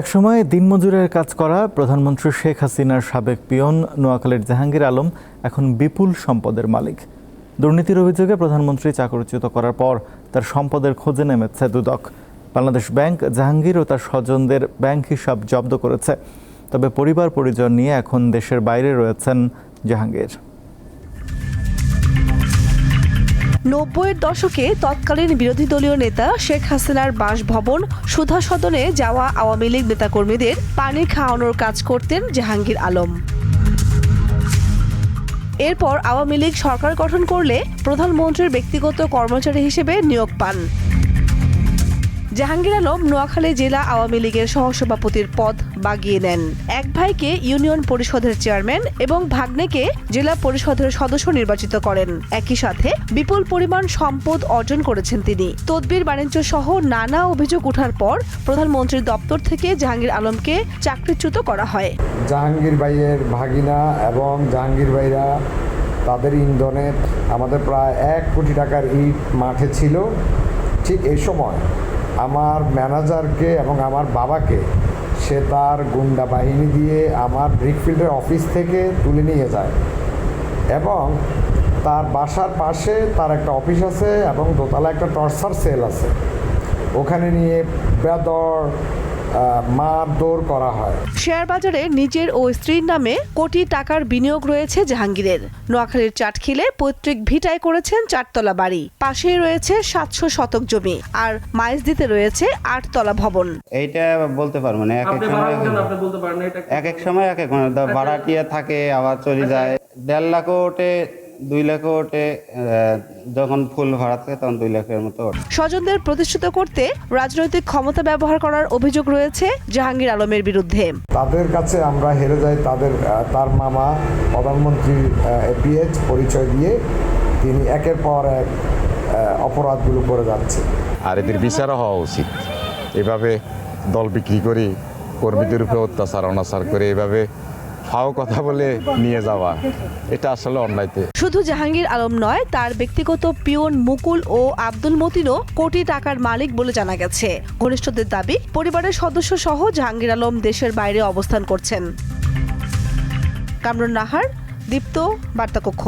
একসময় দিনমজুরের কাজ করা প্রধানমন্ত্রী শেখ হাসিনার সাবেক পিয়ন নোয়াখালীর জাহাঙ্গীর আলম এখন বিপুল সম্পদের মালিক। দুর্নীতির অভিযোগে প্রধানমন্ত্রী চাকরিচ্যুত করার পর তার সম্পদের খোঁজে নেমেছে দুদক। বাংলাদেশ ব্যাংক জাহাঙ্গীর ও তার স্বজনদের ব্যাংক হিসাব জব্দ করেছে। তবে পরিবার পরিজন নিয়ে এখন দেশের বাইরে রয়েছেন জাহাঙ্গীর। নব্বইয়ের দশকে তৎকালীন বিরোধী দলীয় নেতা শেখ হাসিনার বাসভবন সুধা সদনে যাওয়া আওয়ামী লীগ নেতাকর্মীদের পানি খাওয়ানোর কাজ করতেন জাহাঙ্গীর আলম। এরপর আওয়ামী লীগ সরকার গঠন করলে প্রধানমন্ত্রীর ব্যক্তিগত কর্মচারী হিসেবে নিয়োগ পান। জাহাঙ্গীর আলম নোয়াখালী জেলা আওয়ামী লীগের সহসভাপতির পদ বাগিয়ে নেন। এক ভাইকে ইউনিয়ন পরিষদের চেয়ারম্যান এবং ভাগ্নেকে জেলা পরিষদের সদস্য নির্বাচিত করেন। একই সাথে বিপুল পরিমাণ সম্পদ অর্জন করেছেন তিনি। তদবির বাণিজ্য সহ নানা অভিযোগ ওঠার পর প্রধানমন্ত্রীর দপ্তর থেকে জাহাঙ্গীর আলমকে চাকরিচ্যুত করা হয়। জাহাঙ্গীর ভাইয়ের ভাগিনা এবং জাহাঙ্গীর ভাইরা তাদের ইন্ধনে আমাদের প্রায় এক কোটি টাকার ইট মাঠে ছিল। ঠিক এই সময় আমার ম্যানেজারকে এবং আমার বাবাকে সে তার গুন্ডা বাহিনী দিয়ে আমার ব্রিকফিল্ডের অফিস থেকে তুলে নিয়ে যায়। এবং তার বাসার পাশে তার একটা অফিস আছে এবং দোতলা একটা টর্চার সেল আছে। ওখানে নিয়ে বেদর মার দৌড় করা হয়। শেয়ার বাজারে নিজের ও স্ত্রীর নামে কোটি টাকার বিনিয়োগ রয়েছে জাহাঙ্গীরের। নোয়াখালীর চাটখিলে পৈতৃক ভিটায় করেছেন চারতলা বাড়ি। পাশেই রয়েছে সাতশো শতক জমি আর মাইজদিতে রয়েছে আটতলা ভবন। এইটা বলতে পারব না এক এক সময় এক এক- আপনি বলতে পারেন এটা এক এক সময় এক এক মানে ধর ভাড়াটিয়া থাকে আবার চলে যায়। দেড় লাখও ওঠে দুই লাখও ওঠে যখন ফুল ভাড়া থাকে তখন দুই লাখের মতো ওঠে। স্বজনদের প্রতিষ্ঠিত করতে রাজনৈতিক ক্ষমতা ব্যবহার করার অভিযোগ রয়েছে জাহাঙ্গীর আলমের বিরুদ্ধে। তাদের কাছে আমরা হেরে যাই তাদের তার মামা প্রধানমন্ত্রী এপিএচ পরিচয় দিয়ে তিনি একের পর এক অপরাধগুলো করে যাচ্ছে। আর এদের বিচারও হওয়া উচিত। এভাবে দল বিক্রি করে কর্মীদের উপরে অত্যাচার অনাচার করে এভাবে ফাও কথা বলে নিয়ে যাওয়া। এটা আসলে অন্যায়তে। শুধু জাহাঙ্গীর আলম নয়, তার ব্যক্তিগত পিয়ন মুকুল ও আব্দুল মতিনও কোটি টাকার মালিক বলে জানা গেছে। ঘনিষ্ঠদের দাবি, পরিবারের সদস্য সহ জাহাঙ্গীর আলম দেশের বাইরে অবস্থান করছেন। কামরুন নাহার, দীপ্ত, বার্তাকক্ষ।